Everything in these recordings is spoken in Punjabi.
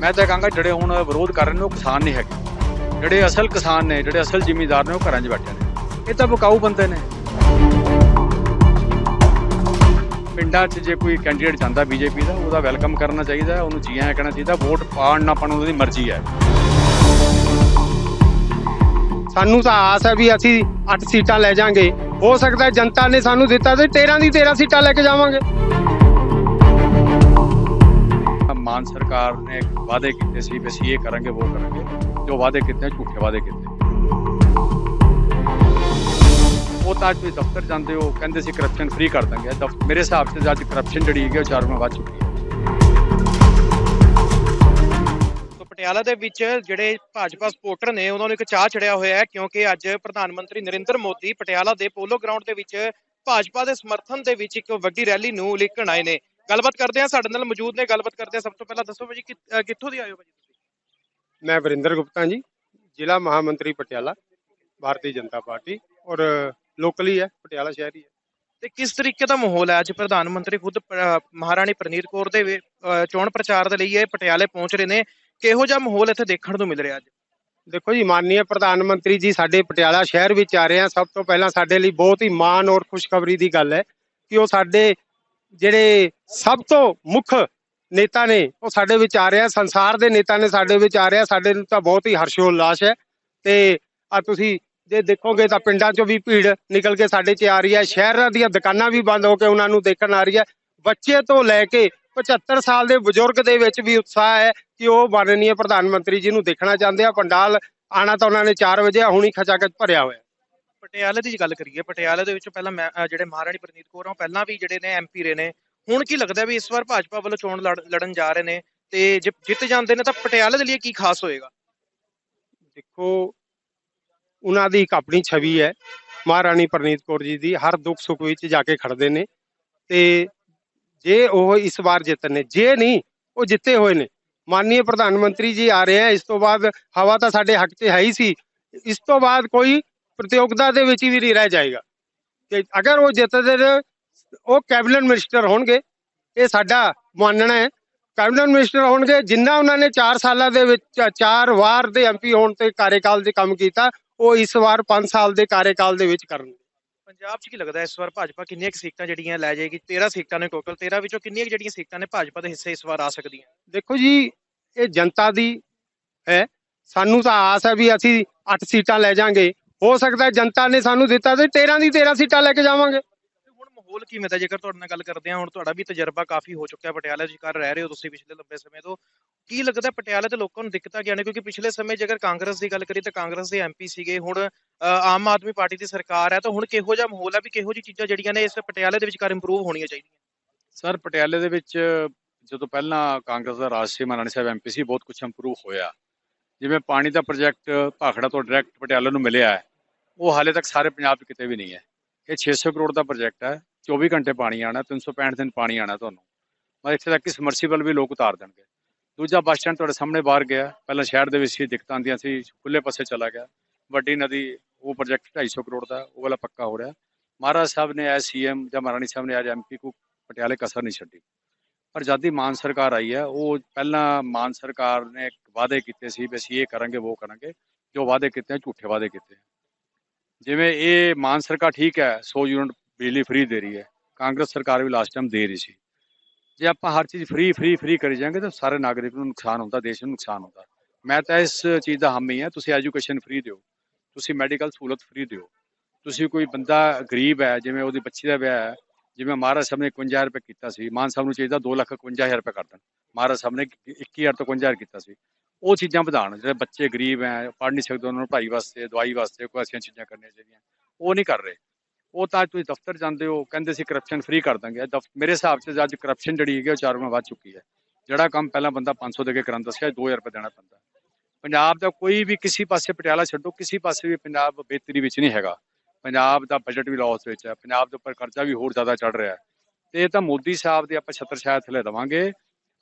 ਮੈਂ ਤਾਂ ਕਹਾਂਗਾ ਜਿਹੜੇ ਹੁਣ ਵਿਰੋਧ ਕਰ ਰਹੇ ਨੇ, ਉਹ ਕਿਸਾਨ ਨਹੀਂ ਹੈਗੇ। ਜਿਹੜੇ ਅਸਲ ਕਿਸਾਨ ਨੇ, ਜਿਹੜੇ ਅਸਲ ਜ਼ਿਮੀਂਦਾਰ ਨੇ, ਉਹ ਘਰਾਂ 'ਚ ਬੈਠੇ ਨੇ। ਇਹ ਤਾਂ ਬਕਾਊ ਬੰਦੇ ਨੇ। ਪਿੰਡਾਂ 'ਚ ਜੇ ਕੋਈ ਕੈਂਡੀਡੇਟ ਜਾਂਦਾ ਬੀਜੇਪੀ ਦਾ, ਉਹਦਾ ਵੈਲਕਮ ਕਰਨਾ ਚਾਹੀਦਾ, ਉਹਨੂੰ ਜੀਆਂ ਕਹਿਣਾ ਚਾਹੀਦਾ ਵੋਟ ਪਾਉਣ ਨਾ ਪਾਉਣ, ਉਹਦੀ ਮਰਜ਼ੀ ਹੈ। ਸਾਨੂੰ ਤਾਂ ਆਸ ਹੈ ਵੀ ਅਸੀਂ 8 ਸੀਟਾਂ ਲੈ ਜਾਾਂਗੇ। ਹੋ ਸਕਦਾ ਜਨਤਾ ਨੇ ਸਾਨੂੰ ਦਿੱਤਾ ਤੇ 13 ਦੀ 13 ਸੀਟਾਂ ਲੈ ਕੇ ਜਾਵਾਂਗੇ। ਮਾਨ ਸਰਕਾਰ ਨੇ ਵਾਅਦੇ ਕੀਤੇ ਸੀ ਵੀ ਅਸੀਂ ਇਹ ਕਰਾਂਗੇ ਉਹ ਕਰਾਂਗੇ, ਜੋ ਵਾਅਦੇ ਕੀਤੇ ਝੂਠੇ ਵਾਅਦੇ ਕੀਤੇ। ਉਹ ਤਾਂ ਅੱਜ ਦਫ਼ਤਰ ਜਾਂਦੇ ਹੋ, ਕਹਿੰਦੇ ਸੀ ਕਰਪਸ਼ਨ ਫ੍ਰੀ ਕਰ ਦਾਂਗੇ। ਮੇਰੇ ਹਿਸਾਬ ਤੇ ਅੱਜ ਕਰਪਸ਼ਨ ਜਿਹੜੀ ਹੈਗੀ ਉਹ ਚਾਰ ਗੁਣਾ ਵੱਧ ਚੁੱਕੀ ਹੈ। ਪਟਿਆਲਾ ਦੇ ਵਿੱਚ ਜਿਹੜੇ ਭਾਜਪਾ ਸਪੋਰਟਰ ਨੇ, ਉਹਨਾਂ ਨੂੰ ਇੱਕ ਚਾਹ ਚੜਿਆ ਹੋਇਆ ਹੈ, ਕਿਉਂਕਿ ਅੱਜ ਪ੍ਰਧਾਨ ਮੰਤਰੀ ਨਰਿੰਦਰ ਮੋਦੀ ਪਟਿਆਲਾ ਦੇ ਪੋਲੋ ਗਰਾਊਂਡ ਦੇ ਵਿੱਚ ਭਾਜਪਾ ਦੇ ਸਮਰਥਨ ਦੇ ਵਿੱਚ ਇੱਕ ਵੱਡੀ ਰੈਲੀ ਨੂੰ ਲਿਖਣ ਆਏ ਨੇ। ਗੱਲਬਾਤ ਕਰਦੇ ਹਾਂ ਸਾਡੇ ਨਾਲ ਮੌਜੂਦ ਨੇ ਗੱਲਬਾਤ ਕਰਦੇ ਹਾਂ। ਸਭ ਤੋਂ ਪਹਿਲਾਂ ਦੱਸੋ ਭਾਜੀ ਕਿ- ਕਿੱਥੋਂ ਦੀ ਆਏ ਹੋ ਭਾਜੀ ਤੁਸੀਂ? ਮੈਂ ਵਰਿੰਦਰ ਗੁਪਤਾ ਜੀ ਜ਼ਿਲ੍ਹਾ ਮਹਾਮੰਤਰੀ ਪਟਿਆਲਾ ਭਾਰਤੀ ਜਨਤਾ ਪਾਰਟੀ ਔਰ ਲੋਕਲੀ ਹੈ ਪਟਿਆਲਾ ਸ਼ਹਿਰ ਹੀ ਹੈ। ਤੇ ਕਿਸ ਤਰੀਕੇ ਦਾ ਮਾਹੌਲ ਹੈ? ਅੱਜ ਪ੍ਰਧਾਨ ਮੰਤਰੀ ਖੁਦ ਪ- ਮਹਾਰਾਣੀ ਪ੍ਰਨੀਤ ਕੌਰ ਦੇ ਵੇ- ਚੋਣ ਪ੍ਰਚਾਰ ਦੇ ਲਈ ਇਹ ਪਟਿਆਲੇ ਪਹੁੰਚ ਰਹੇ ਨੇ। ਕਿਹੋ ਜਿਹਾ ਮਾਹੌਲ ਇੱਥੇ ਦੇਖਣ ਨੂੰ ਮਿਲ ਰਿਹਾ ਅੱਜ? ਦੇਖੋ ਜੀ ਮਾਨਨੀय ਪ੍ਰਧਾਨ ਮੰਤਰੀ ਜੀ ਸਾਡੇ ਪਟਿਆਲਾ ਸ਼ਹਿਰ ਵਿੱਚ ਆ ਰਹੇ ਆ ਸਭ ਤੋਂ ਪਹਿਲਾਂ ਸਾਡੇ ਲਈ ਬਹੁਤ ਹੀ ਮਾਣ ਔਰ ਖੁਸ਼ਖਬਰੀ ਦੀ ਗੱਲ ਹੈ ਕਿ ਉਹ ਸਾਡੇ ਜਿਹੜੇ ਸਭ ਤੋਂ ਮੁੱਖ ਨੇਤਾ ਨੇ ਉਹ ਸਾਡੇ ਵਿੱਚ ਆ ਰਿਹਾ ਸੰਸਾਰ ਦੇ ਨੇਤਾ ਨੇ ਸਾਡੇ ਵਿੱਚ ਆ ਰਿਹਾ ਸਾਡੇ ਨੂੰ ਤਾਂ ਬਹੁਤ ਹੀ ਹਰਸ਼ੋਉਲਾਸ ਹੈ। ਤੇ ਆ ਤੁਸੀਂ ਜੇ ਦੇਖੋਗੇ ਤਾਂ ਪਿੰਡਾਂ 'ਚੋਂ ਵੀ ਭੀੜ ਨਿਕਲ ਕੇ ਸਾਡੇ 'ਚ ਆ ਰਹੀ ਹੈ ਸ਼ਹਿਰਾਂ ਦੀਆਂ ਦੁਕਾਨਾਂ ਵੀ ਬੰਦ ਹੋ ਕੇ ਉਹਨਾਂ ਨੂੰ ਦੇਖਣ ਆ ਰਹੀ ਹੈ। ਬੱਚੇ ਤੋਂ ਲੈ ਕੇ 75 ਸਾਲ ਦੇ ਬਜ਼ੁਰਗ ਦੇ ਵਿੱਚ ਵੀ ਉਤਸ਼ਾਹ ਹੈ ਕਿ ਉਹ ਮਾਨਨੀय ਪ੍ਰਧਾਨ ਮੰਤਰੀ ਜੀ ਨੂੰ ਦੇਖਣਾ ਚਾਹੁੰਦੇ ਆ। ਪੰਡਾਲ ਆਣਾ ਤਾਂ ਉਹਨਾਂ ਨੇ 4 ਵਜੇ ਆ, ਹੁਣੀ ਖਚਾਖਚ ਭਰਿਆ ਹੋਇਆ। ਪਟਿਆਲੇ ਦੀ ਗੱਲ ਕਰੀਏ, ਪਟਿਆਲੇ ਦੇ ਵਿੱਚ ਪਹਿਲਾਂ ਮੈਂ- ਅਹ ਜਿਹੜੇ ਮਹਾਰਾਣੀ ਪ੍ਰਨੀਤ ਕੌਰ ਆ, ਉਹ ਪਹਿਲਾਂ ਵੀ ਜਿਹੜੇ ਨੇ ਐਮਪੀ ਰਹੇ ਨੇ। ਹੁਣ ਕੀ ਲੱਗਦਾ ਵੀ ਇਸ ਵਾਰ ਭਾਜਪਾ ਵੱਲੋਂ ਚੋਣ ਲੜ- ਲੜਨ ਜਾ ਰਹੇ ਨੇ ਤੇ ਜੇ ਜਿੱਤ ਜਾਂਦੇ ਨੇ ਤਾਂ ਪਟਿਆਲੇ ਦੇ ਲਈ ਕੀ ਖਾਸ ਹੋਏਗਾ? ਦੇਖੋ, ਉਹਨਾਂ ਦੀ ਇੱਕ ਆਪਣੀ ਛਵੀ ਹੈ, ਮਹਾਰਾਣੀ ਪ੍ਰਨੀਤ ਕੌਰ ਜੀ ਦੀ, ਹਰ ਦੁੱਖ ਸੁੱਖ ਵਿੱਚ ਜਾ ਕੇ ਖੜਦੇ ਨੇ ਤੇ ਜੇ ਉਹ ਇਸ ਵਾਰ ਜਿੱਤਨੇ ਜੇ ਨਹੀਂ, ਉਹ ਜਿੱਤੇ ਹੋਏ ਨੇ। ਮਾਨਨੀय ਪ੍ਰਧਾਨ ਮੰਤਰੀ ਜੀ ਆ ਰਹੇ ਹੈ ਇਸ ਤੋਂ ਬਾਅਦ ਹਵਾ ਤਾਂ ਸਾਡੇ ਹੱਕ 'ਚ ਹੈ ਹੀ ਸੀ। ਇਸ ਤੋਂ ਬਾਅਦ ਕੋਈ ਪ੍ਰਤੀਯੋਗਤਾ ਦੇ ਵਿੱਚ ਵੀ ਨਹੀਂ ਰਹਿ ਜਾਏਗਾ। ਤੇ ਅਗਰ ਉਹ ਜਿੱਤਦੇ ਉਹ ਕੈਬਨਿਟ ਮਿਨਿਸਟਰ ਹੋਣਗੇ ਇਹ ਸਾਡਾ ਮੰਨਣਾ ਹੈ। ਕੈਬਨਿਟ ਮਿਨਿਸਟਰ ਹੋਣਗੇ ਜਿੰਨਾ ਉਹਨਾਂ ਨੇ 4 ਸਾਲਾਂ ਦੇ ਵਿੱਚ ਚਾਰ ਵਾਰ ਦੇ ਐਮਪੀ ਹੋਣ ਤੇ ਕਾਰਜਕਾਲ ਦੇ ਕੰਮ ਕੀਤਾ ਉਹ ਇਸ ਵਾਰ 5 ਸਾਲ ਦੇ ਕਾਰਜਕਾਲ ਦੇ ਵਿੱਚ ਕਰਨਗੇ। ਪੰਜਾਬ 'ਚ ਕੀ ਲੱਗਦਾ ਇਸ ਵਾਰ ਭਾਜਪਾ ਕਿੰਨੀਆਂ ਕੁ ਸੀਟਾਂ ਜਿਹੜੀਆਂ ਲੈ ਜਾਏਗੀ? 13 ਸੀਟਾਂ ਨੇ ਟੋਟਲ 13 ਵਿੱਚੋਂ ਕਿੰਨੀਆਂ ਕੁ ਜਿਹੜੀਆਂ ਸੀਟਾਂ ਨੇ ਭਾਜਪਾ ਦੇ ਹਿੱਸੇ ਇਸ ਵਾਰ ਆ ਸਕਦੀਆਂ? ਦੇਖੋ ਜੀ ਇਹ ਜਨਤਾ ਦੀ ਹੈ। ਸਾਨੂੰ ਤਾਂ ਆਸ ਹੈ ਵੀ ਅਸੀਂ 8 ਸੀਟਾਂ ਲੈ ਜਾਾਂਗੇ। ਹੋ ਸਕਦਾ ਜਨਤਾ ਨੇ ਸਾਨੂੰ ਦਿੱਤਾ ਤੇ 13 ਦੀ 13 ਸੀਟਾਂ ਲੈ ਕੇ ਜਾਵਾਂਗੇ। ਹੁਣ ਮਾਹੌਲ ਕਿਵੇਂ ਦਾ? ਜੇਕਰ ਤੁਹਾਡੇ ਨਾਲ ਗੱਲ ਕਰਦੇ ਹਾਂ ਹੁਣ ਤੁਹਾਡਾ ਵੀ ਤਜਰਬਾ ਕਾਫੀ ਹੋ ਚੁੱਕਿਆ ਪਟਿਆਲੇ 'ਚ ਕਰ ਰਹਿ ਰਹੇ ਹੋ ਤੁਸੀਂ ਪਿਛਲੇ ਲੰਬੇ ਸਮੇਂ ਤੋਂ। ਕੀ ਲੱਗਦਾ ਪਟਿਆਲੇ ਦੇ ਲੋਕਾਂ ਨੂੰ ਦਿੱਕਤਾਂ ਕੀ ਨੇ ਕਿਉਂਕਿ ਪਿਛਲੇ ਸਮੇਂ ਜੇਕਰ ਕਾਂਗਰਸ ਦੀ ਗੱਲ ਕਰੀਏ ਤਾਂ ਕਾਂਗਰਸ ਦੇ ਐਮਪੀ ਸੀਗੇ ਹੁਣ ਆਮ ਆਦਮੀ ਪਾਰਟੀ ਦੀ ਸਰਕਾਰ ਹੈ ਤਾਂ ਹੁਣ ਕਿਹੋ ਜਿਹਾ ਮਾਹੌਲ ਹੈ ਵੀ ਕਿਹੋ ਜਿਹੀ ਚੀਜ਼ਾਂ ਜਿਹੜੀਆਂ ਨੇ ਇਸ ਪਟਿਆਲੇ ਦੇ ਵਿਚਕਾਰ ਇੰਪਰੂਵ ਹੋਣੀਆਂ ਚਾਹੀਦੀਆਂ? ਸਰ ਪਟਿਆਲੇ ਦੇ ਵਿੱਚ ਜਦੋਂ ਪਹਿਲਾਂ ਕਾਂਗਰਸ ਦਾ ਰਾਜ ਸੀ ਮਹਾਰਾਣੀ ਸਾਹਿਬ ਐਮਪੀ ਸੀ ਬਹੁਤ ਕੁਝ ਇੰਪਰੂਵ ਹੋਇਆ। ਜਿਵੇਂ ਪਾਣੀ ਦਾ ਪ੍ਰੋਜੈਕਟ ਭਾਖੜਾ ਤੋਂ ਡਾਇਰੈਕਟ ਪਟਿਆਲੇ ਨੂੰ ਮਿਲਿਆ ਹੈ। ਉਹ ਹਾਲੇ ਤੱਕ ਸਾਰੇ ਪੰਜਾਬ 'ਚ ਕਿਤੇ ਵੀ ਨਹੀਂ ਹੈ। ਇਹ 600 ਕਰੋੜ ਦਾ ਪ੍ਰੋਜੈਕਟ ਹੈ 24 ਘੰਟੇ ਪਾਣੀ ਆਣਾ 365 ਦਿਨ ਪਾਣੀ ਆਣਾ ਤੁਹਾਨੂੰ। ਮੈਂ ਇੱਥੇ ਤੱਕ ਕਿ ਸਮਰਸੀਬਲ ਵੀ ਲੋਕ ਉਤਾਰ ਦੇਣਗੇ। ਦੂਜਾ ਬੱਸ ਸਟੈਂਡ ਤੁਹਾਡੇ ਸਾਹਮਣੇ ਬਾਹਰ ਗਿਆ। ਪਹਿਲਾਂ ਸ਼ਹਿਰ ਦੇ ਵਿੱਚ ਸੀ, ਦਿੱਕਤਾਂ ਆਉਂਦੀਆਂ ਸੀ ਖੁੱਲੇ ਪਾਸੇ ਚਲਾ ਗਿਆ। ਵੱਡੀ ਨਦੀ, ਉਹ ਪ੍ਰੋਜੈਕਟ 250 ਕਰੋੜ ਦਾ, ਉਹ ਵਾਲਾ ਪੱਕਾ ਹੋ ਰਿਹਾ। ਮਹਾਰਾਜ ਸਾਹਿਬ ਨੇ ਐਸ ਸੀਐਮ ਜਾਂ ਮਹਾਰਾਣੀ ਸਾਹਿਬ ਨੇ ਅੱਜ ਐਮਪੀ ਕੋ ਪਟਿਆਲੇ ਕਸਰ ਨਹੀਂ ਛੱਡੀ। ਪਰ ਜਦ ਦੀ ਮਾਨ ਸਰਕਾਰ ਆਈ ਹੈ, ਉਹ ਪਹਿਲਾਂ ਮਾਨ ਸਰਕਾਰ ਨੇ ਵਾਅਦੇ ਕੀਤੇ ਸੀ ਵੀ ਅਸੀਂ ਇਹ ਕਰਾਂਗੇ, ਉਹ ਕਰਾਂਗੇ। ਜੋ ਵਾਅਦੇ ਕੀਤੇ ਝੂਠੇ ਵਾਅਦੇ ਕੀਤੇ ਜਿਵੇਂ ਇਹ ਮਾਨ ਸਰਕਾਰ ਠੀਕ ਹੈ 100 ਯੂਨਿਟ ਬਿਜਲੀ ਫ੍ਰੀ ਦੇ ਰਹੀ ਹੈ, ਕਾਂਗਰਸ ਸਰਕਾਰ ਵੀ ਲਾਸਟ ਟਾਈਮ ਦੇ ਰਹੀ ਸੀ। ਜੇ ਆਪਾਂ ਹਰ ਚੀਜ਼ ਫ੍ਰੀ ਫ੍ਰੀ ਫ੍ਰੀ ਕਰੀ ਜਾਵਾਂਗੇ ਤਾਂ ਸਾਰੇ ਨਾਗਰਿਕ ਨੂੰ ਨੁਕਸਾਨ ਹੁੰਦਾ, ਦੇਸ਼ ਨੂੰ ਨੁਕਸਾਨ ਹੁੰਦਾ। ਮੈਂ ਤਾਂ ਇਸ ਚੀਜ਼ ਦਾ ਹਾਮੀ ਹਾਂ, ਤੁਸੀਂ ਐਜੂਕੇਸ਼ਨ ਫ੍ਰੀ ਦਿਓ, ਤੁਸੀਂ ਮੈਡੀਕਲ ਸਹੂਲਤ ਫ੍ਰੀ ਦਿਓ। ਤੁਸੀਂ ਕੋਈ ਬੰਦਾ ਗਰੀਬ ਹੈ, ਜਿਵੇਂ ਉਹਦੀ ਬੱਚੀ ਦਾ ਵਿਆਹ ਹੈ, ਜਿਵੇਂ ਮਹਾਰਾਜ ਸਾਹਿਬ ਨੇ 51 ਰੁਪਏ ਕੀਤਾ ਸੀ, ਮਾਨ ਸਾਹਿਬ ਨੂੰ ਚਾਹੀਦਾ 2 ਲੱਖ 51000 ਰੁਪਏ ਕਰ ਦੇਣ। ਮਹਾਰਾਜ ਸਾਹਿਬ ਨੇ 21000 ਤੋਂ 51000 ਕੀਤਾ ਸੀ। ਉਹ ਚੀਜ਼ਾਂ ਵਧਾਉਣ, ਜਿਹੜੇ ਬੱਚੇ ਗਰੀਬ ਹੈ ਪੜ੍ਹ ਨਹੀਂ ਸਕਦੇ, ਉਹਨਾਂ ਨੂੰ ਪੜ੍ਹਾਈ ਵਾਸਤੇ, ਦਵਾਈ ਵਾਸਤੇ, ਕੋਈ ਐਸੀਆਂ ਚੀਜ਼ਾਂ ਕਰਨੀਆਂ ਚਾਹੀਦੀਆਂ, ਉਹ ਨਹੀਂ ਕਰ ਰਹੇ। ਉਹ ਤਾਂ ਅੱਜ ਤੁਸੀਂ ਦਫ਼ਤਰ ਜਾਂਦੇ ਹੋ, ਕਹਿੰਦੇ ਸੀ ਕਰਪਸ਼ਨ ਫ੍ਰੀ ਕਰ ਦਾਂਗੇ। ਦਫ਼- ਮੇਰੇ ਹਿਸਾਬ 'ਚ ਅੱਜ ਕਰਪਸ਼ਨ ਜਿਹੜੀ ਹੈਗੀ ਉਹ ਚਾਰ ਗੁਣਾ ਵੱਧ ਚੁੱਕੀ ਹੈ। ਜਿਹੜਾ ਕੰਮ ਪਹਿਲਾਂ ਬੰਦਾ 500 ਦੇ ਕੇ ਕਰਾਂਦਾ ਸੀ, ਅੱਜ 2000 ਰੁਪਏ ਦੇਣਾ ਪੈਂਦਾ। ਪੰਜਾਬ ਦਾ ਕੋਈ ਵੀ ਕਿਸੇ ਪਾਸੇ ਪਟਿਆਲਾ ਛੱਡੋ, ਕਿਸੇ ਪਾਸੇ ਵੀ ਪੰਜਾਬ ਬਿਹਤਰੀ ਵਿੱਚ ਨਹੀਂ ਹੈਗਾ। ਪੰਜਾਬ ਦਾ ਬਜਟ ਵੀ ਲਾਸ ਵਿੱਚ ਹੈ, ਪੰਜਾਬ ਦੇ ਉੱਪਰ ਕਰਜ਼ਾ ਵੀ ਹੋਰ ਜ਼ਿਆਦਾ ਚੜ ਰਿਹਾ ਹੈ। ਤੇ ਇਹ ਤਾਂ ਮੋਦੀ ਸਾਹਿਬ ਦੇ ਆਪਾਂ ਛੱਤਰ ਛਾਇਆ ਥੱਲੇ ਦੇਵਾਂਗੇ।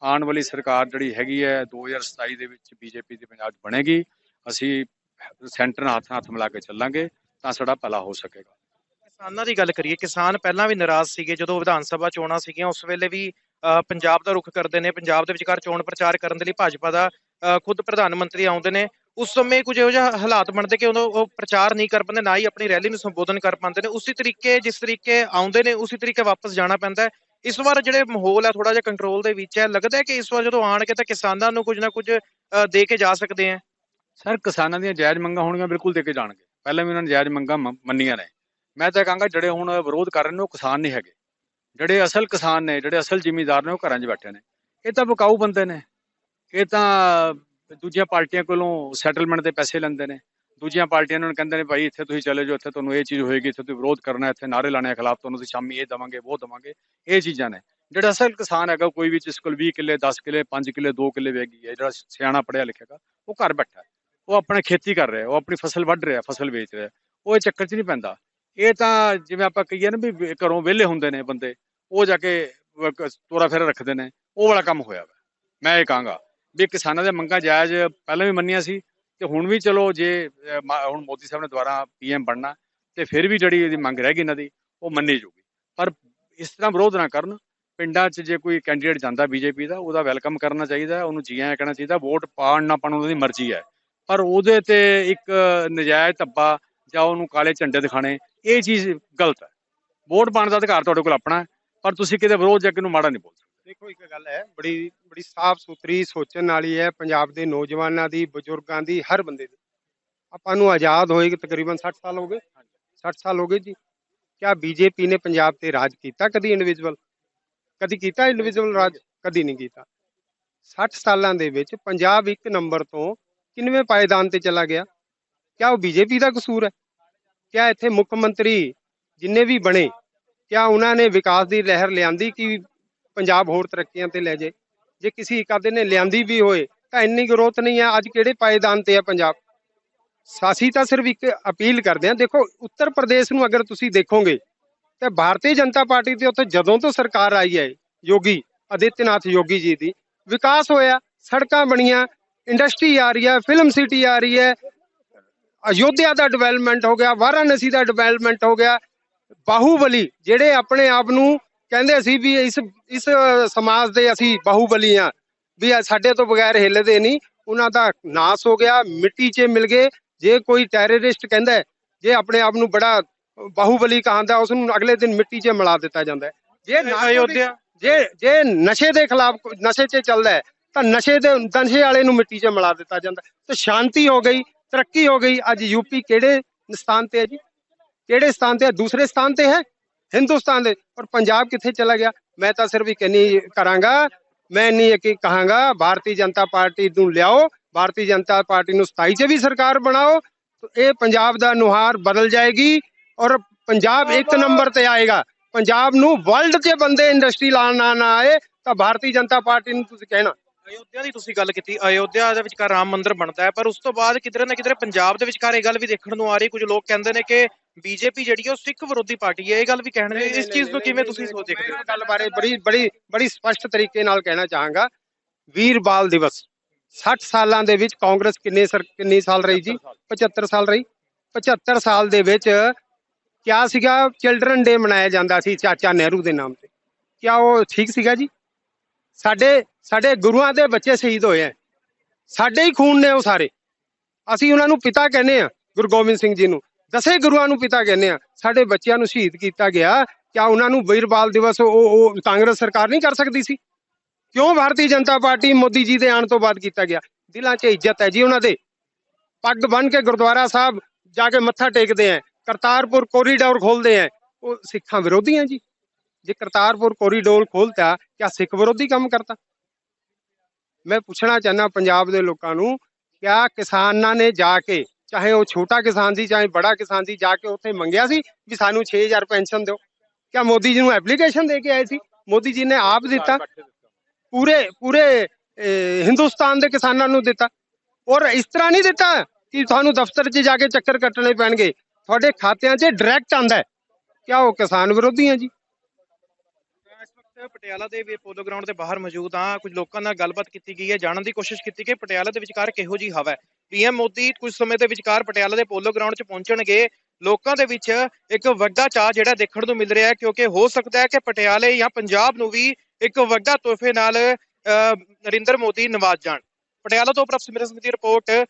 ਆਉਣ ਵਾਲੀ ਸਰਕਾਰ ਜਿਹੜੀ ਹੈਗੀ ਹੈ 2027 ਦੇ ਵਿੱਚ ਬੀਜੇਪੀ ਦੀ ਪੰਜਾਬ ਬਣੇਗੀ, ਅਸੀਂ ਸੈਂਟਰ ਨਾਲ ਹੱਥ ਹੱਥ ਮਿਲਾ ਕੇ ਚੱਲਾਂਗੇ, ਤਾਂ ਸਾਡਾ ਭਲਾ ਹੋ ਸਕੇਗਾ। ਕਿਸਾਨਾਂ ਦੀ ਗੱਲ ਕਰੀਏ, ਕਿਸਾਨ ਪਹਿਲਾਂ ਵੀ ਨਾਰਾਜ਼ ਸੀਗੇ, ਜਦੋਂ ਵਿਧਾਨ ਸਭਾ ਚੋਣਾਂ ਸੀਗੀਆਂ, ਉਸ ਵੇਲੇ ਵੀ ਪੰਜਾਬ ਦਾ ਰੁਖ ਕਰਦੇ ਨੇ, ਪੰਜਾਬ ਦੇ ਵਿਚਕਾਰ ਚੋਣ ਪ੍ਰਚਾਰ ਕਰਨ ਦੇ ਲਈ ਭਾਜਪਾ ਦਾ ਖੁਦ ਪ੍ਰਧਾਨ ਮੰਤਰੀ ਆਉਂਦੇ ਨੇ। ਉਸ ਸਮੇਂ ਕੁਝ ਇਹੋ ਜਿਹਾ ਹਾਲਾਤ ਬਣਦੇ ਕਿ ਉਦੋਂ ਉਹ ਪ੍ਰਚਾਰ ਨਹੀਂ ਕਰ ਪਾਉਂਦੇ, ਨਾ ਹੀ ਆਪਣੀ ਰੈਲੀ ਨੂੰ ਸੰਬੋਧਨ ਕਰ ਪਾਉਂਦੇ ਨੇ। ਉਸੇ ਤਰੀਕੇ, ਜਿਸ ਤਰੀਕੇ ਆਉਂਦੇ ਨੇ, ਉਸੇ ਤਰੀਕੇ ਵਾਪਸ ਜਾਣਾ ਪੈਂਦਾ ਇਸ ਵਾਰ ਜਿਹੜੇ ਮਾਹੌਲ ਹੈ ਥੋੜਾ ਜਿਹਾ ਕੰਟਰੋਲ ਦੇ ਵਿੱਚ ਹੈ, ਲੱਗਦਾ ਹੈ ਕਿ ਇਸ ਵਾਰ ਜਦੋਂ ਆਣਗੇ ਤਾਂ ਕਿਸਾਨਾਂ ਨੂੰ ਕੁਝ ਨਾ ਕੁਝ ਦੇ ਕੇ ਜਾ ਸਕਦੇ ਆ ਸਰ, ਕਿਸਾਨਾਂ ਦੀਆਂ ਜਾਇਜ਼ ਮੰਗਾਂ ਹੋਣਗੀਆਂ ਬਿਲਕੁਲ ਦੇ ਕੇ ਜਾਣਗੇ। ਪਹਿਲਾਂ ਵੀ ਉਹਨਾਂ ਨੇ ਜਾਇਜ਼ ਮੰਗਾਂ ਮੰਨੀਆਂ ਨੇ। ਮੈਂ ਤਾਂ ਕਹਾਂਗਾ ਜਿਹੜੇ ਹੁਣ ਵਿਰੋਧ ਕਰ ਰਹੇ ਨੇ ਉਹ ਕਿਸਾਨ ਨਹੀਂ ਹੈਗੇ। ਜਿਹੜੇ ਅਸਲ ਕਿਸਾਨ ਨੇ, ਜਿਹੜੇ ਅਸਲ ਜ਼ਿਮੀਂਦਾਰ ਨੇ ਉਹ ਘਰਾਂ 'ਚ ਬੈਠੇ ਨੇ। ਇਹ ਤਾਂ ਬਕਾਊ ਬੰਦੇ ਨੇ। ਇਹ ਤਾਂ ਦੂਜੀਆਂ ਪਾਰਟੀਆਂ ਕੋਲੋਂ ਸੈਟਲਮੈਂਟ ਦੇ ਪੈਸੇ ਲੈਂਦੇ ਨੇ। ਦੂਜੀਆਂ ਪਾਰਟੀਆਂ ਨੂੰ ਕਹਿੰਦੇ ਨੇ ਭਾਈ ਇੱਥੇ ਤੁਸੀਂ ਚਲੇ ਜਾਓ, ਇੱਥੇ ਤੁਹਾਨੂੰ ਇਹ ਚੀਜ਼ ਹੋਏਗੀ, ਇੱਥੇ ਤੁਸੀਂ ਵਿਰੋਧ ਕਰਨਾ, ਇੱਥੇ ਨਾਰੇ ਲਾਣੇ ਖਿਲਾਫ, ਤੁਹਾਨੂੰ ਅਸੀਂ ਸ਼ਾਮੀ ਇਹ ਦਵਾਂਗੇ ਉਹ ਦਵਾਂਗੇ, ਇਹ ਚੀਜ਼ਾਂ ਨੇ। ਜਿਹੜਾ ਅਸਲ ਕਿਸਾਨ ਹੈਗਾ ਕੋਈ ਵੀ ਜਿਸ ਕੋਲ 20 ਕਿੱਲੇ 10 ਕਿੱਲੇ 5 ਕਿੱਲੇ 2 ਕਿੱਲੇ ਵੇਗੀ ਹੈ, ਜਿਹੜਾ ਸਿਆਣਾ ਪੜਿਆ ਲਿਖੇਗਾ ਉਹ ਘਰ ਬੈਠਾ ਉਹ ਆਪਣੇ ਖੇਤੀ ਕਰ ਰਿਹਾ ਉਹ ਆਪਣੀ ਫਸਲ ਵੱਢ ਰਿਹਾ ਫਸਲ ਵੇਚ ਰਿਹਾ ਉਹ ਇਹ ਚੱਕਰ 'ਚ ਨਹੀਂ ਪੈਂਦਾ। ਇਹ ਤਾਂ ਜਿਵੇਂ ਆਪਾਂ ਕਹੀਏ ਨਾ ਵੀ ਘਰੋਂ ਵਿਹਲੇ ਹੁੰਦੇ ਨੇ ਬੰਦੇ, ਉਹ ਜਾ ਕੇ, ਤੋਰਾ ਫੇਰਾ ਰੱਖਦੇ ਨੇ, ਉਹ ਵਾਲਾ ਕੰਮ ਹੋਇਆ ਵਾ। ਮੈਂ ਇਹ ਕਹਾਂਗਾ ਵੀ ਕਿਸਾਨਾਂ ਦੇ ਮੰਗਾਂ ਜਾਇਜ਼ ਪਹਿਲਾਂ ਵੀ ਮੰਨੀਆਂ ਸੀ ਤੇ ਹੁਣ ਵੀ ਚਲੋ ਜੇ ਮਾ- ਹੁਣ ਮੋਦੀ ਸਾਹਿਬ ਨੇ ਦੁਬਾਰਾ ਪੀਐਮ ਬਣਨਾ, ਤੇ ਫਿਰ ਵੀ ਜਿਹੜੀ ਇਹਦੀ ਮੰਗ ਰਹਿ ਗਈ ਇਹਨਾਂ ਦੀ, ਉਹ ਮੰਨੀ ਜੂਗੀ ਪਰ ਇਸ ਤਰ੍ਹਾਂ ਵਿਰੋਧ ਨਾ ਕਰਨ, ਪਿੰਡਾਂ 'ਚ ਜੇ ਕੋਈ ਕੈਂਡੀਡੇਟ ਜਾਂਦਾ ਬੀਜੇਪੀ ਦਾ, ਉਹਦਾ ਵੈਲਕਮ ਕਰਨਾ ਚਾਹੀਦਾ, ਉਹਨੂੰ ਜੀ ਆਇਆਂ ਕਹਿਣਾ ਚਾਹੀਦਾ ਵੋਟ ਪਾਉਣ ਨਾ ਪਾਉਣ ਉਹਦੀ ਮਰਜ਼ੀ ਹੈ। ਪਰ ਉਹਦੇ ਤੇ ਇੱਕ ਨਜਾਇਜ਼ ਧੱਬਾ ਜਾਂ ਉਹਨੂੰ ਕਾਲੇ ਝੰਡੇ ਦਿਖਾਣੇ ਇਹ ਚੀਜ਼ ਗਲਤ ਹੈ। ਵੋਟ ਪਾਉਣ ਦਾ ਅਧਿਕਾਰ ਤੁਹਾਡੇ ਕੋਲ ਆਪਣਾ ਹੈ, ਪਰ ਤੁਸੀਂ ਕਿਤੇ ਵਿਰੋਧ ਜਾਂ ਕਿਨੂੰ ਮਾੜਾ ਨਹੀਂ ਬੋਲ ਸਕਦੇ ਦੇਖੋ, ਇੱਕ ਗੱਲ ਹੈ, ਬੜੀ ਬੜੀ ਸਾਫ਼ ਸੁਥਰੀ ਸੋਚਣ ਵਾਲੀ ਹੈ ਪੰਜਾਬ ਦੇ ਨੌਜਵਾਨਾਂ ਦੀ, ਬਜ਼ੁਰਗਾਂ ਦੀ, ਹਰ ਬੰਦੇ ਦੀ। ਆਪਾਂ ਨੂੰ ਆਜ਼ਾਦ ਹੋਏ ਕਿ ਤਕਰੀਬਨ 60 ਸਾਲ ਹੋ ਗਏ। 60 ਸਾਲ ਹੋ ਗਏ ਜੀ। ਕਿਆ ਬੀਜੇਪੀ ਨੇ ਪੰਜਾਬ ਤੇ ਰਾਜ ਕੀਤਾ ਕਦੀ ਇੰਡੀਵਿਜੂਅਲ ਕਦੀ ਕੀਤਾ ਇੰਡੀਵਿਜੂਅਲ ਰਾਜ? ਕਦੀ ਨਹੀਂ ਕੀਤਾ। 60 ਸਾਲਾਂ ਦੇ ਵਿੱਚ ਪੰਜਾਬ ਇੱਕ ਨੰਬਰ ਤੋਂ ਕਿੰਨਵੇਂ ਪਾਇਦਾਨ ਤੇ ਚਲਾ ਗਿਆ? ਕਿਆ ਉਹ ਬੀਜੇਪੀ ਦਾ ਕਸੂਰ ਹੈ? ਕਿਆ ਇੱਥੇ ਮੁੱਖ ਮੰਤਰੀ ਜਿੰਨੇ ਵੀ ਬਣੇ, ਕਿਆ ਉਹਨਾਂ ਨੇ ਵਿਕਾਸ ਦੀ ਲਹਿਰ ਲਿਆਂਦੀ ਕਿ ਪੰਜਾਬ ਹੋਰ ਤਰੱਕੀਆਂ ਤੇ ਲੈ ਜਾਏ ਜੇ ਕਿਸੇ ਇੱਕ ਆਧੇ ਨੇ ਲਿਆਂਦੀ ਵੀ ਹੋਏ, ਤਾਂ ਇੰਨੀ ਗਰੋਥ ਨਹੀਂ ਹੈ, ਅੱਜ ਕਿਹੜੇ ਪਾਇਦਾਨ ਤੇ ਹੈ ਪੰਜਾਬ? ਸਾਸੀ ਤਾਂ ਸਿਰਫ ਇੱਕ ਅਪੀਲ ਕਰਦੇ ਆ ਦੇਖੋ, ਉੱਤਰ ਪ੍ਰਦੇਸ਼ ਨੂੰ ਅਗਰ ਤੁਸੀਂ ਦੇਖੋਗੇ, ਤਾਂ ਭਾਰਤੀ ਜਨਤਾ ਪਾਰਟੀ ਤੇ ਉੱਥੇ ਜਦੋਂ ਤੋਂ ਸਰਕਾਰ ਆਈ ਹੈ, ਯੋਗੀ ਆਦਿੱਤਿਆਨਾਥ ਯੋਗੀ ਜੀ ਦੀ, ਵਿਕਾਸ ਹੋਇਆ, ਸੜਕਾਂ ਬਣੀਆਂ, ਇੰਡਸਟਰੀ ਆ ਰਹੀ ਹੈ, ਫਿਲਮ ਸਿਟੀ ਆ ਰਹੀ ਹੈ, ਅਯੋਧਿਆ ਦਾ ਡਿਵੈਲਪਮੈਂਟ ਹੋ ਗਿਆ, ਵਾਰਾਣਸੀ ਦਾ ਡਿਵੈਲਪਮੈਂਟ ਹੋ ਗਿਆ, ਬਾਹੂਬਲੀ, ਜਿਹੜੇ ਆਪਣੇ ਆਪ ਨੂੰ ਕਹਿੰਦੇ ਸੀ ਵੀ ਇਸ ਇਸ ਸਮਾਜ ਦੇ ਅਸੀਂ ਬਾਹੂਬਲੀ ਆ ਵੀ ਸਾਡੇ ਤੋਂ ਬਗੈਰ ਹਿੱਲਦੇ ਨਹੀਂ। ਉਹਨਾਂ ਦਾ ਨਾਸ ਹੋ ਗਿਆ ਮਿੱਟੀ 'ਚ ਮਿਲ ਗਏ। ਜੇ ਕੋਈ ਟੈਰਰਿਸਟ ਕਹਿੰਦਾ ਜੇ ਆਪਣੇ ਆਪ ਨੂੰ ਬੜਾ ਬਾਹੂਬਲੀ ਕਹਾਂਦਾ ਉਸ ਨੂੰ ਅਗਲੇ ਦਿਨ ਮਿੱਟੀ 'ਚ ਮਿਲਾ ਦਿੱਤਾ ਜਾਂਦਾ ਜੇ ਅਯੋਧਿਆ। ਜੇ ਜੇ ਨਸ਼ੇ ਦੇ ਖਿਲਾਫ ਨਸ਼ੇ 'ਚ ਚੱਲਦਾ ਤਾਂ ਨਸ਼ੇ ਦੇ ਨਸ਼ੇ ਵਾਲੇ ਨੂੰ ਮਿੱਟੀ 'ਚ ਮਿਲਾ ਦਿੱਤਾ ਜਾਂਦਾ। ਤਾਂ ਸ਼ਾਂਤੀ ਹੋ ਗਈ ਤਰੱਕੀ ਹੋ ਗਈ। ਅੱਜ ਯੂਪੀ ਕਿਹੜੇ ਸਥਾਨ ਤੇ ਹੈ ਜੀ? ਕਿਹੜੇ ਸਥਾਨ ਤੇ ਹੈ? ਦੂਸਰੇ ਸਥਾਨ ਤੇ ਹੈ? ਹਿੰਦੁਸਤਾਨ ਦੇ ਔਰ ਪੰਜਾਬ ਕਿੱਥੇ ਚਲਾ ਗਿਆ? ਮੈਂ ਤਾਂ ਸਿਰਫ ਇੱਕ ਨਹੀਂ ਕਰਾਂਗਾ, ਮੈਂ ਨਹੀਂ ਇੱਕ ਕਹਾਂਗਾ, ਭਾਰਤੀ ਜਨਤਾ ਪਾਰਟੀ ਨੂੰ ਲਿਆਓ, ਭਾਰਤੀ ਜਨਤਾ ਪਾਰਟੀ ਨੂੰ ਸਥਾਈ 'ਚ ਵੀ ਸਰਕਾਰ ਬਣਾਓ, ਤਾਂ ਇਹ ਪੰਜਾਬ ਦਾ ਨੁਹਾਰ ਬਦਲ ਜਾਏਗੀ ਔਰ ਪੰਜਾਬ ਇੱਕ ਨੰਬਰ ਤੇ ਆਏਗਾ। ਪੰਜਾਬ ਨੂੰ ਵਰਲਡ 'ਚ ਬੰਦੇ ਇੰਡਸਟਰੀ ਲਾਣ ਨਾ ਨਾ ਆਏ, ਤਾਂ ਭਾਰਤੀ ਜਨਤਾ ਪਾਰਟੀ ਨੂੰ ਤੁਸੀਂ ਕਹਿਣਾ। ਅਯੋਧਿਆ ਦੀ ਤੁਸੀਂ ਗੱਲ ਕੀਤੀ ਅਯੋਧਿਆ ਦੇ ਵਿਚਕਾਰ ਰਾਮ ਮੰਦਿਰ ਬਣਦਾ ਹੈ ਪਰ ਉਸ ਤੋਂ ਬਾਅਦ ਕਿਧਰੇ ਨਾ ਕਿਧਰੇ ਪੰਜਾਬ ਦੇ ਵਿਚਕਾਰ ਇਹ ਗੱਲ ਵੀ ਦੇਖਣ ਨੂੰ ਆ ਰਹੀ ਕੁਝ ਲੋਕ ਕਹਿੰਦੇ ਨੇ ਕਿ ਬੀਜੇਪੀ ਜਿਹੜੀ ਉਹ ਸਿੱਖ ਵਿਰੋਧੀ ਪਾਰਟੀ ਹੈ ਇਹ ਗੱਲ ਵੀ ਕਹਿਣਗੇ ਇਸ ਚੀਜ਼ ਨੂੰ ਕਿਵੇਂ ਤੁਸੀਂ ਸੋਚ ਦੇਖਦੇ ਹੋ? ਗੱਲ ਬਾਰੇ ਬੜੀ ਬੜੀ ਬੜੀ ਸਪਸ਼ਟ ਤਰੀਕੇ ਨਾਲ ਕਹਿਣਾ ਚਾਹਾਂਗਾ। ਵੀਰ ਬਾਲ ਦਿਵਸ 60 ਸਾਲਾਂ ਦੇ ਵਿੱਚ ਕਾਂਗਰਸ ਕਿੰਨੇ ਸਰ ਕਿੰਨੀ ਸਾਲ ਰਹੀ ਜੀ? 75 ਸਾਲ ਰਹੀ? 75 ਸਾਲ ਦੇ ਵਿੱਚ ਕਿਆ ਸੀਗਾ ਚਿਲਡਰਨ ਡੇ ਮਨਾਇਆ ਜਾਂਦਾ ਸੀ ਚਾਚਾ ਨਹਿਰੂ ਦੇ ਨਾਮ ਤੇ। ਕਿਆ ਉਹ ਠੀਕ ਸੀਗਾ ਜੀ? ਸਾਡੇ ਸਾਡੇ ਗੁਰੂਆਂ ਦੇ ਬੱਚੇ ਸ਼ਹੀਦ ਹੋਏ ਆ ਸਾਡੇ ਹੀ ਖੂਨ ਨੇ ਉਹ ਸਾਰੇ। ਅਸੀਂ ਉਹਨਾਂ ਨੂੰ ਪਿਤਾ ਕਹਿੰਦੇ ਆ ਗੁਰੂ ਗੋਬਿੰਦ ਸਿੰਘ ਜੀ ਨੂੰ। ਦਸੇ ਗੁਰੂਆਂ ਨੂੰ ਪਿਤਾ ਕਹਿੰਦੇ ਆ ਸਾਡੇ ਬੱਚਿਆਂ ਨੂੰ ਸ਼ਹੀਦ ਕੀਤਾ ਗਿਆ ਕਿਆ ਉਹਨਾਂ ਨੂੰ ਵੀਰ ਬਾਲ ਦਿਵਸ ਉਹ ਉਹ ਕਾਂਗਰਸ ਸਰਕਾਰ ਨਹੀਂ ਕਰ ਸਕਦੀ ਸੀ? ਕਿਉਂ ਭਾਰਤੀ ਜਨਤਾ ਪਾਰਟੀ ਮੋਦੀ ਜੀ ਦੇ ਆਉਣ ਤੋਂ ਬਾਅਦ ਕੀਤਾ ਗਿਆ? ਦਿਲਾਂ 'ਚ ਇੱਜ਼ਤ ਹੈ ਜੀ ਉਹਨਾਂ ਦੇ। ਪੱਗ ਬੰਨ ਕੇ ਗੁਰਦੁਆਰਾ ਸਾਹਿਬ ਜਾ ਕੇ ਮੱਥਾ ਟੇਕਦੇ ਆ ਕਰਤਾਰਪੁਰ ਕੋਰੀਡੋਰ ਖੋਲਦੇ ਆ ਉਹ ਸਿੱਖਾਂ ਵਿਰੋਧੀ ਆ ਜੀ। ਜੇ ਕਰਤਾਰਪੁਰ ਕੋਰੀਡੋਰ ਖੋਲਤਾ ਕਿਆ ਸਿੱਖ ਵਿਰੋਧੀ ਕੰਮ ਕਰਤਾ। ਮੈਂ ਪੁੱਛਣਾ ਚਾਹੁੰਦਾ ਪੰਜਾਬ ਦੇ ਲੋਕਾਂ ਨੂੰ ਕਿਆ ਕਿਸਾਨਾਂ ਨੇ ਜਾ ਕੇ ਚਾਹੇ ਉਹ ਛੋਟਾ ਕਿਸਾਨ ਸੀ ਚਾਹੇ ਬੜਾ ਕਿਸਾਨ ਸੀ ਜਾ ਕੇ ਉੱਥੇ ਮੰਗਿਆ ਸੀ ਵੀ ਸਾਨੂੰ 6000 ਪੈਨਸ਼ਨ ਦਿਓ? ਕਿਆ ਮੋਦੀ ਜੀ ਨੂੰ ਐਪਲੀਕੇਸ਼ਨ ਦੇ ਕੇ ਆਏ ਸੀ? ਮੋਦੀ ਜੀ ਨੇ ਆਪ ਦਿੱਤਾ। ਪੂਰੇ ਪੂਰੇ ਹਿੰਦੁਸਤਾਨ ਦੇ ਕਿਸਾਨਾਂ ਨੂੰ ਦਿੱਤਾ। ਔਰ ਇਸ ਤਰ੍ਹਾਂ ਨਹੀਂ ਦਿੱਤਾ ਕਿ ਤੁਹਾਨੂੰ ਦਫ਼ਤਰ 'ਚ ਜਾ ਕੇ ਚੱਕਰ ਕੱਟਣੇ ਪੈਣਗੇ। ਤੁਹਾਡੇ ਖਾਤਿਆਂ 'ਚ ਡਾਇਰੈਕਟ ਆਂਦਾ ਕਿਆ ਉਹ ਕਿਸਾਨ ਵਿਰੋਧੀ ਆ ਜੀ? ਵਕਤ ਪਟਿਆਲਾ ਦੇ ਪੋਲੋ ਗਰਾਊਂਡ ਦੇ ਬਾਹਰ ਮੌਜੂਦ ਹਾਂ। ਕੁਝ ਲੋਕਾਂ ਨਾਲ ਗੱਲਬਾਤ ਕੀਤੀ ਗਈ ਹੈ ਜਾਣਨ ਦੀ ਕੋਸ਼ਿਸ਼ ਕੀਤੀ ਕਿ ਪਟਿਆਲਾ ਦੇ ਵਿਚਕਾਰ ਕਿਹੋ ਜੀ ਹਵਾ ਹੈ। ਪੀਐਮ ਮੋਦੀ ਕੁਝ ਸਮੇਂ ਦੇ ਵਿਚਕਾਰ ਪਟਿਆਲਾ ਦੇ ਪੋਲੋ ਗਰਾਊਂਡ 'ਚ ਪਹੁੰਚਣਗੇ। ਲੋਕਾਂ ਦੇ ਵਿੱਚ ਇੱਕ ਵੱਡਾ ਚਾਹ ਜਿਹੜਾ ਦੇਖਣ ਨੂੰ ਮਿਲ ਰਿਹਾ ਹੈ ਕਿਉਂਕਿ ਹੋ ਸਕਦਾ ਹੈ ਕਿ ਪਟਿਆਲੇ ਜਾਂ ਪੰਜਾਬ ਨੂੰ ਵੀ ਇੱਕ ਵੱਡਾ ਤੋਹਫੇ ਨਾਲ ਅਹ, ਨਰਿੰਦਰ ਮੋਦੀ ਨਵਾਜ਼ ਜਾਣ। ਪਟਿਆਲਾ ਤੋਂ ਪ੍ਰਭਸਿਮਰਨ ਸਿੰਘ ਦੀ ਰਿਪੋਰਟ